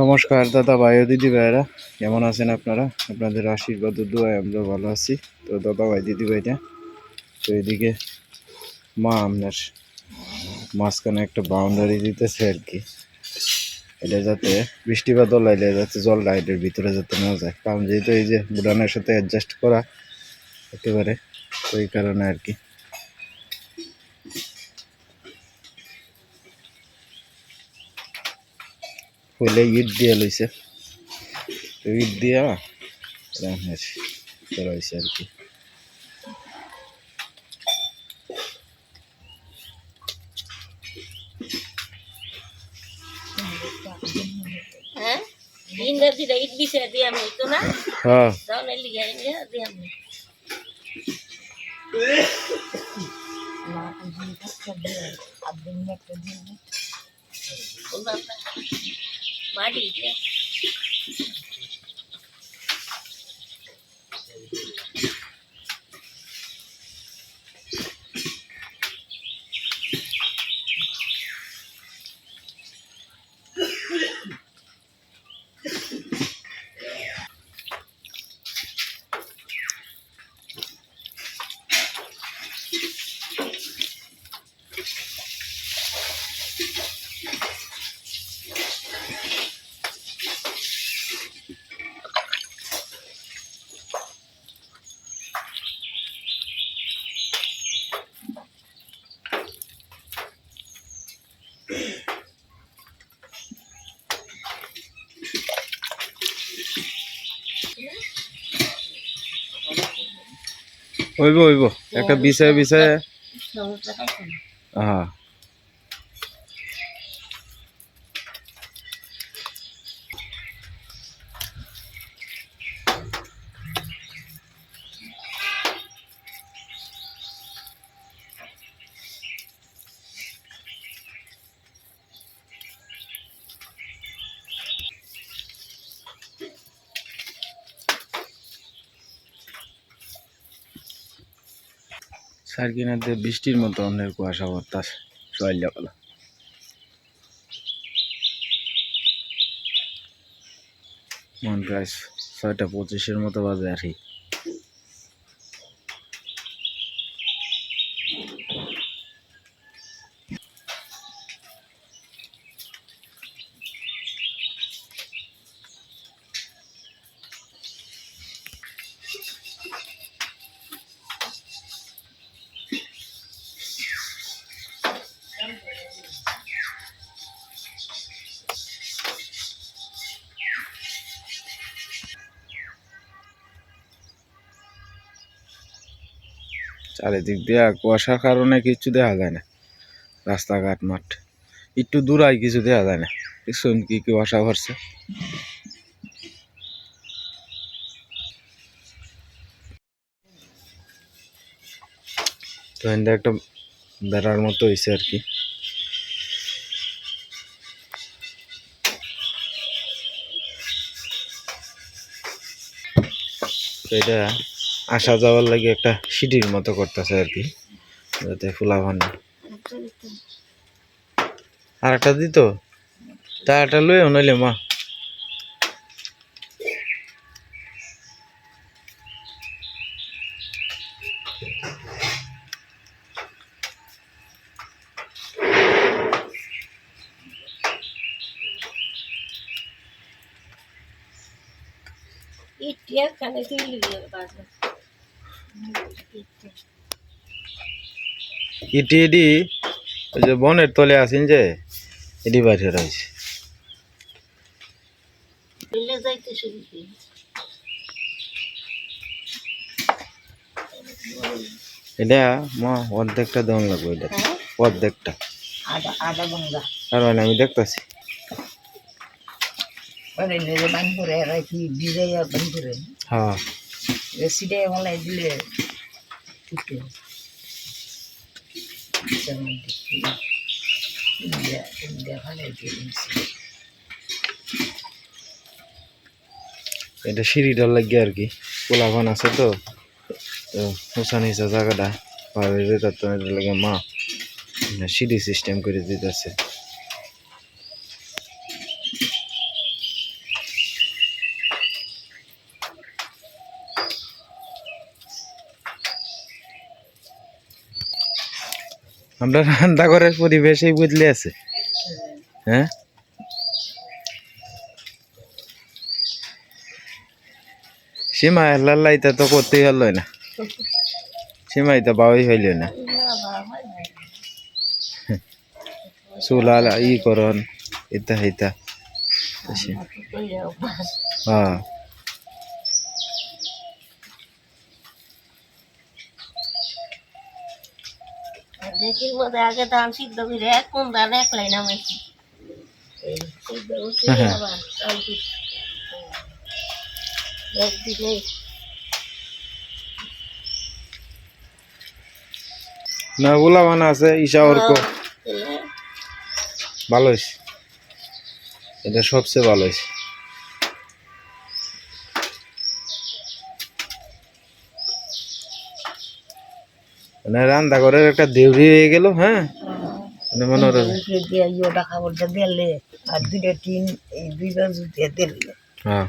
নমস্কার, দাদা ভাই ও দিদি ভাইরা কেমন আছেন আপনারা? আপনাদের আশীর্বাদ দোয়ায় আমরা ভালো আছি। তো দাদা ভাই, দিদি ভাইটা, তো এদিকে মা আপনার মাঝখানে একটা বাউন্ডারি দিতেছে আর কি। এটা যাতে বৃষ্টি বা দলাইলে যাতে জল এটার ভিতরে যাতে না যায়। কারণ যেহেতু এই যে বুড়ানের সাথে অ্যাডজাস্ট করা একেবারে এই কারণে আর কি। হইলে ইট দিয়ে লইছে। তো ইট দিয়া রান্নার করা হয়েছে আর কি। হ্যাঁ? Мария. হইব হইব। একটা বিষয় বিষয়ে হ্যাঁ। সার্কিনাতে বৃষ্টির মতো অন্যের কুয়াশা বাতাস সকালবেলা মন প্রায় ছয়টা পঁচিশের মতো বাজে আর কি। চারিদিক দিয়ে কুয়াশার কারণে কিছু দেখা যায় না। রাস্তাঘাট, মাঠ, একটু দূরাই কিছু দেখা যায় না। দেখছেন কি কুয়াশা ভরছে। তো একটা বেড়ার মতো হয়েছে আর কি। এটা আসা যাওয়ার লাগে একটা সিঁড়ির মতো করতেছে আর কি, যাতে ফুলা ভান। আর একটা দিত তা একটা লই নইলে মা। ইট দিয়ে কানে তুই লিগে বাজে। ইটি এডি ওই যে বনের তলে আছেন যে এডি বাইরে রয়েছে এটা মা অর্ধেকটা দেওয়ান লাগবে এটা হ্যাঁ? অর্ধেকটা। মানে আমি দেখতাছি। হ্যাঁ। রেসিডে মলাই দিলে ঠিক যেমন দিয়েছি এটা সিঁড়িটার লাগে আর কি। পোলাভান আছে তো। তো হোসা জায়গাটা পাবে যেটা তো লাগে মা। সিঁড়ি সিস্টেম করে দিতেছে। আমরা রান্নাঘরের পরিবেশেই বদলে আছে হ্যাঁ সীমা লাল্লাইতে তো করতেই হলো না সীমাই তো বাবাই হইল না। চুলা ই করন ইতা হিতা বেশি। কি কইরা অভ্যাস। হ্যাঁ মধ্যে আগে ধান সিদ্ধ করে এক কোন ধান এক লাইন আমাইছি। সিদ্ধ করছি হ্যাঁ। আবার একদিনে না গুলা মানে আছে ঈশা অর্ক ভালো হয়েছে এটা সবচেয়ে ভালো হয়েছে মানে রান্না ঘরের একটা দেউরি হয়ে গেল হ্যাঁ? মানে মনে হলো দিয়ে ইয়েটা খাবারটা দিলে আর দুইটা টিন এই দুই বাজু দিলে। হ্যাঁ।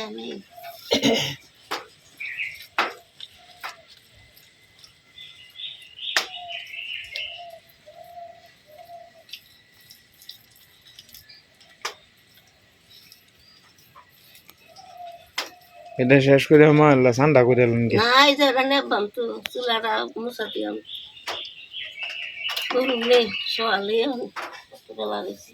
আমি এটা শেষ করে আমার ঠান্ডা করে এলেন কি? না এই যে ওটা নেবাম তো চুলাটা মুছা দিয়াম করুম নে সকালে কতটা লাগাইছি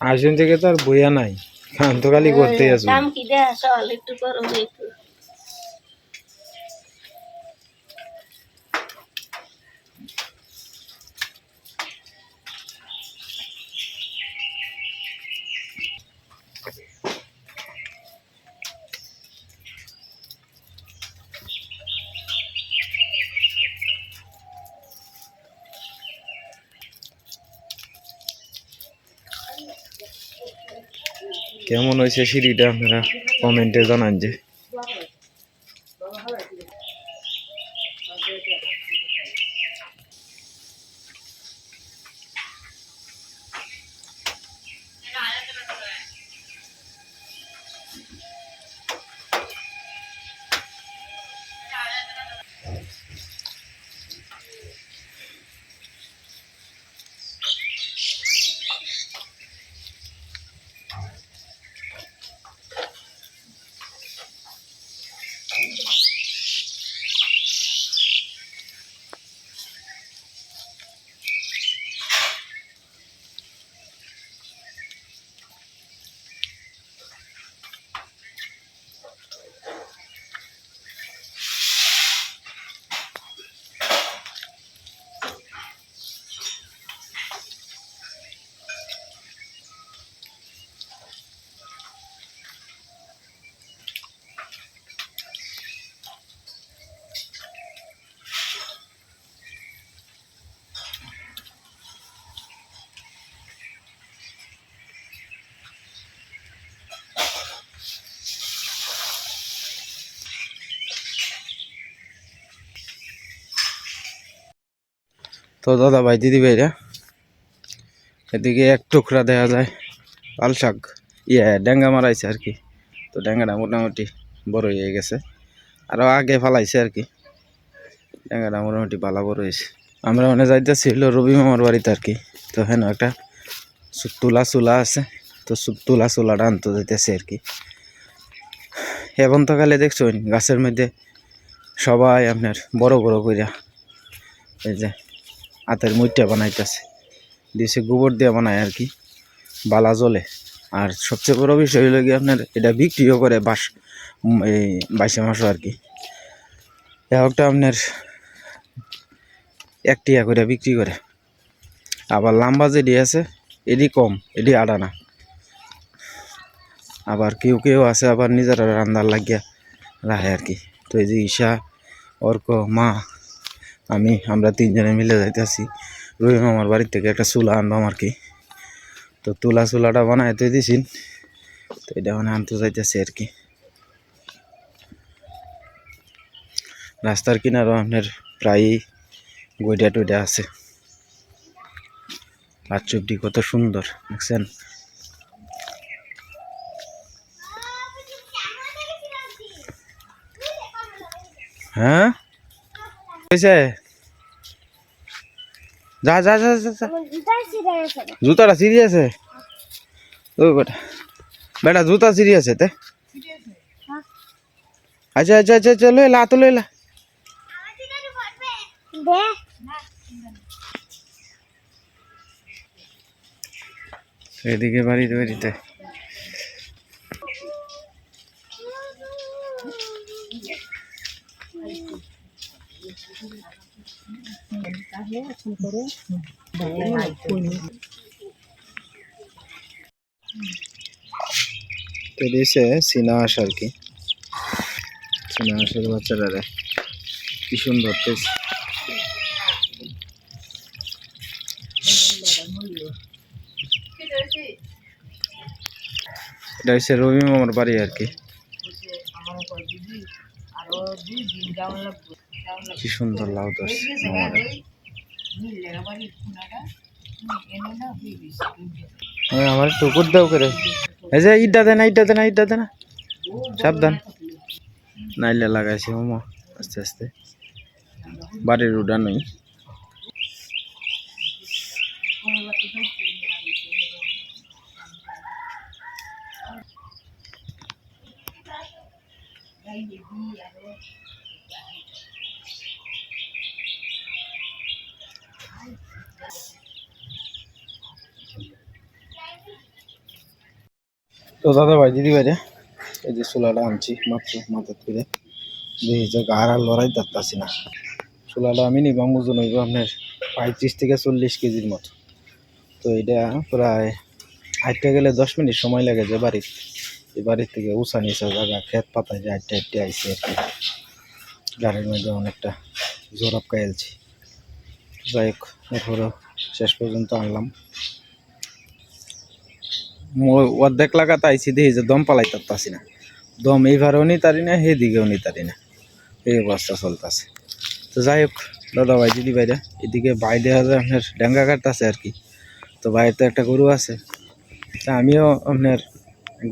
আসেন থেকে তো আর বইয়া নাই। খান তো খালি করতেই আসবে। কেমন হয়েছে সিঁড়িটা আপনারা কমেন্টে জানান যে। তো দাদা ভাই, দিদি ভাইরা, এদিকে এক টুকরা দেখা যায় লাল শাক। ইয়ে ডেঙ্গা মারাইছে আর কি। তো ডেঙ্গাটা মোটামুটি বড় হয়ে গেছে। আরও আগে ফালাইছে আর কি। ডেঙ্গাটা মোটামুটি ভালো বড় হয়েছে। আমরা মানে যাইতেছি হলো রবি মামার বাড়িতে আর কি। তো হ্যাঁ একটা তুলা চুলা আছে, তো তুলা চুলাটা আনতে যাইতেছে আর কি। এখন তো খালি দেখছ, গাছের মধ্যে সবাই আপনার বড় বড় কইরা, এই যে হাতের মুইটা বানাইতেছে। দিয়েছে গোবর দিয়ে বানায় আর কি, বালা জলে আর সবচেয়ে বড় বিষয় হলো কি আপনার এটা বিক্রিও করে বাস এই বাইশে মাসও আর কি। একটা আপনার এক টিয়া করে বিক্রি করে। আবার লাম্বা যেটি আছে এডি কম এডি আড়ানা আবার কেউ কেউ আছে, আবার নিজেরা রান্নার লাগিয়া রাখে আর কি। তো এই যে ঈশা, অর্ক, মা আমি, আমরা তিনজনে মিলে যাইতেছি। রহিম আমার বাড়ির থেকে একটা চুলা আনবাম আর কি তো তুলা চুলাটা বানাইতে দিছিন, তো এটা মানে আনতে যাইতেছে আর কি। রাস্তার কিনারও আপনার প্রায়ই গইডা টইডা আছে। আর চুপটি কত সুন্দর, দেখছেন? হ্যাঁ? হয়েছে যা যা যা যা যা জুতাটা সিরি আছে ও বেটা বেটা জুতা সিরি আছে তে আচ্ছা আচ্ছা আচ্ছা আচ্ছা লইলা হাত লইলা এদিকে বাড়িতে বাড়িতে তো দিয়েছে চীনা হাঁস আর কি। চীনা হাঁসের বাচ্চারা কি সুন্দর টেস্ট এটা হচ্ছে রবি মামার বাড়ি আর কি। কি সুন্দর লাউ দশ হ্যাঁ, আমার টুকুর দাও করে এই যে ইটটা দে না ইটটা দে না ইটটা দে না সাবধান নাইলে লাগাইছে মামা আস্তে আস্তে বাড়ির উডা নই তো দাদা ভাই, দিদি ভাই এই যে চুলাটা আনছি, মাত্র মাথার করে দেখি গাড় লড়াই দাঁড়তাছি না। চুলাটা আমি নিবাম, ওজন হইব আপনার পঁয়ত্রিশ থেকে চল্লিশ কেজির মতো। তো এটা প্রায় হাঁটতে গেলে দশ মিনিট সময় লাগে যে বাড়ির এই বাড়ির থেকে উঁচা নিচা জায়গা খেত পাতায় যে হাঁটতে হাঁটতে আইসি আর কি। গাড়ির মধ্যে অনেকটা জোরাপ কাইলছি। যাই হোক শেষ পর্যন্ত আনলাম। অর্ধেক লাগাতে আইসি দেখি যে দম পালাই পারতাছি না। দম এইবারেও নি তারি না সেদিকেও নি তারি না। এই অবস্থা চলতেছে। তো যাই হোক, দাদা ভাই, দিদি ভাইরা, এদিকে বাইরে হলে আপনার ডেঙ্গা কাটতেছে আর কি। তো বাইরে একটা গরু আছে। তা আমিও আপনার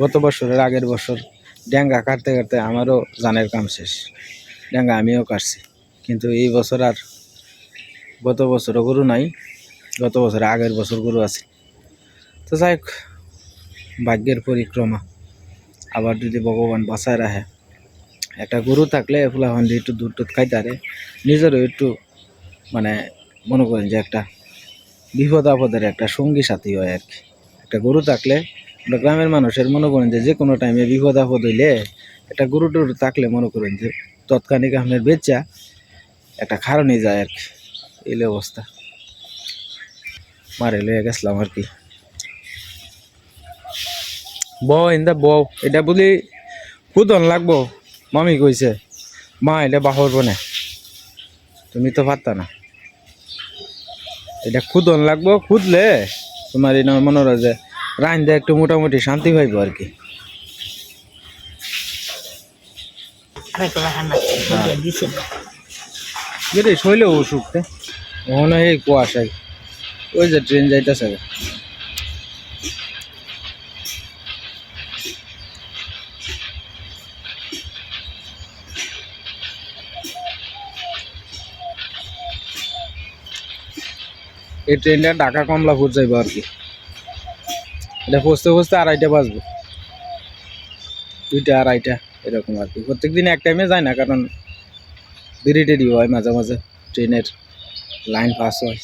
গত বছরের আগের বছর ডেঙ্গা কাটতে কাটতে আমারও জানের কাম শেষ। ডেঙ্গা আমিও কাটছি। কিন্তু এই বছর আর গত বছরও গরু নাই, গত বছর আগের বছর গরু আছে। তো যাই হোক ভাগ্যের পরিক্রমা। আবার যদি ভগবান বাঁচায় রাখে, একটা গরু থাকলে ফুলাফান একটু দুধ টুধ খাইতারে নিজেরও একটু মানে মনে করেন যে একটা বিপদ আপদের একটা সঙ্গী সাথী হয় আর কি। একটা গরু থাকলে আমরা গ্রামের মানুষের মনে করেন যে যে কোনো টাইমে বিপদ আপদ হইলে একটা গরু টরু থাকলে মনে করেন যে তৎক্ষণিক আপনার বেচা একটা খারণে যায় আর কি। এই অবস্থা। মারে লয়ে গেছিলাম আর কি। বউ ইন্দা বউ এটা বলি কুদন লাগবো মামি কইছে মা এটা বাহর বনে। তুমি তো পারতা না। এটা খুদন লাগবো খুদলে তোমার এই মনে হয় যে রাইন্দে একটু মোটামুটি শান্তি পাইবো আর কি। শৈল অসুখতে মনে হয় এই কুয়াশায় ওই যে ট্রেন যাইতেছে এই ট্রেনটা ঢাকা কমলাপুর যাইবো আর কি। এটা পৌঁছতে পৌঁছতে আড়াইটা বাজবো। দুইটা, আড়াইটা, এরকম আর কি। প্রত্যেক দিন এক টাইমে যায় না, কারণ দেরি টেরি হয় মাঝে মাঝে। ট্রেনের লাইন পাস হয়।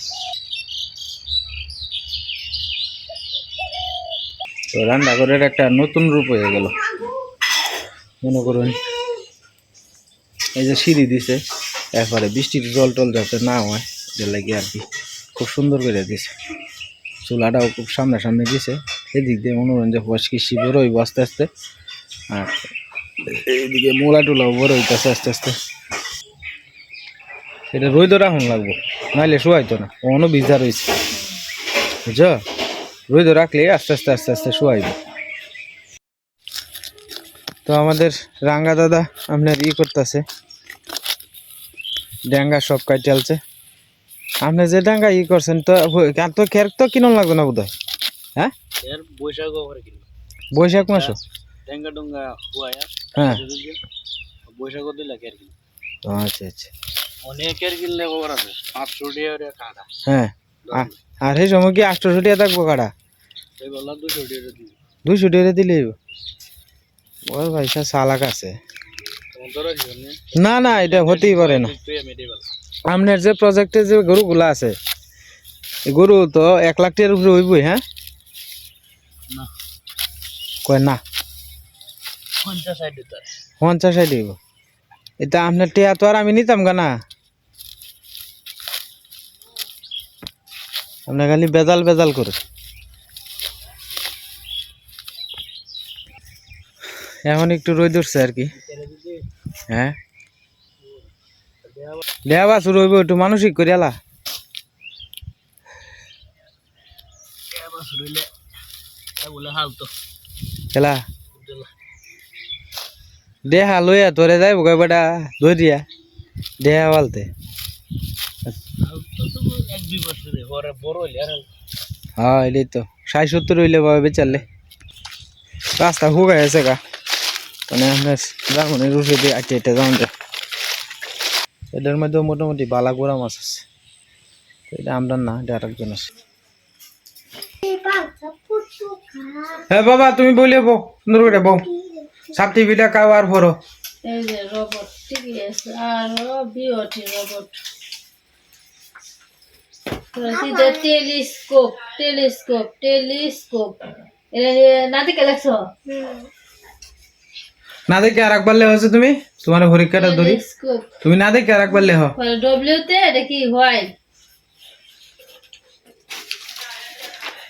তো রান্নাঘরের একটা নতুন রূপ হয়ে গেল। মনে করুন, এই যে সিঁড়ি দিছে এরপরে বৃষ্টির জল টল যাতে না হয় লাগে আর কি। খুব সুন্দর করে দিছে। চুলাটাও খুব সামনাসামনি দিছে। এদিক দিয়ে মনোরঞ্জন ফসকিসি বড় হইব আস্তে আস্তে। আর এইদিকে মোলা টোলাও বড় হইতেছে আস্তে আস্তে। এটা রইদ রাখুন লাগবো, নাইলে শোয়াইতো না অন্য ভিজা রয়েছে বুঝছ? রইদ রাখলে আস্তে আস্তে আস্তে আস্তে শোয়াইব। তো আমাদের রাঙ্গা দাদা আপনার ই করতেছে। ড্যাঙ্গা সব কাইটালছে। আপনি যে ডাঙ্গা ই করছেন তো আর তো খের তো কিনন লাগবে না বোধহয়? হ্যাঁ? এর বৈশাখ বৈশাখ মাসও ডেঙ্গা ডুঙ্গা হুয়ায়া হ্যাঁ। বৈশাখ দিলে আচ্ছা আচ্ছা। অনেকের কিনলে খবর আছে পাঁচশো টাকা কাটা হ্যাঁ আর সেই সময় কি আটশোশো টাকা থাকব কাটা দুশো টাকা দিবি। টাকা ওর ভাই আছে। না না এটা হতেই পারে না। আপনার যে প্রজেক্টে যে গরুগুলো আছে গরু তো এক লাখ টাকার উপরে হইবই হ্যাঁ? কয় না? পঞ্চাশ ষাট হইব। এটা আপনার টিয়া তো আর আমি নিতাম গা না। আপনার খালি বেজাল বেজাল করে। এখন একটু রোদ উঠছে আর কি। হ্যাঁ? দেওয়া শুরু হইব একটু মানসিক করে আলা খেলা। দেহা লইয়া তোরে যাইব কই বেটা ধরিয়া দেহা বলতে। হাল তো তো এক দুই বছরে পরে বড় হইলে হ্যাঁ এটাই তো। ষাট সত্তর হইলে বাবা বেচারলে রাস্তা হুগাই আছে গা। মানে আপনার জার্মানি রুশে দিয়ে আটে যাওয়া যায়। এটার মধ্যে মোটামুটি বালা গোড়া মাছ আছে। এটা আমরা না এটা আরেকজন আছে। হ্যাঁ বাবা তুমি বলে বো সুন্দর করে বউ। সাপ টিভিটা খাও আর ভরো এই যে রোবট ঠিকই আছে। আরও BOT robot telescope telescope telescope এটা নাতিকে লেখছো না দেখে আর একবার লে হচ্ছে তুমি তোমার পরীক্ষাটা ধরি তুমি না দেখে আর একবার লে হ ডব্লিউ তে এটা কি হয়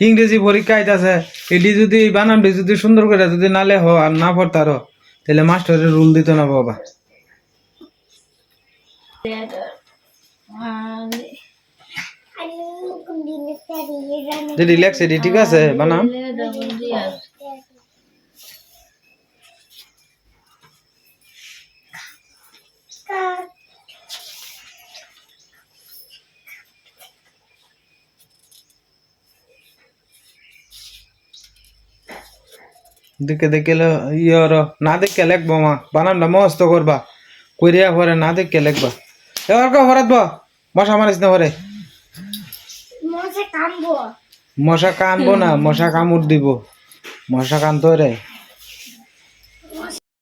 ইংরেজি পরীক্ষা আইতাছে এটি যদি বানামটি যদি সুন্দর করে যদি না লেহ আর না পড়তারো তাহলে মাস্টারের রুল দিত না বাবা এটি ঠিক আছে বানাম দেখে দেখে ইয়র না দেখে লেখবো মা বানামটা মস্ত করবা। কইরিয়া পরে না দেখে লেখবা। এবার কে হরাত বা মশা মারিস না পরে মশা কানবো না মশা কামড় দিব। মশা কানতো রে।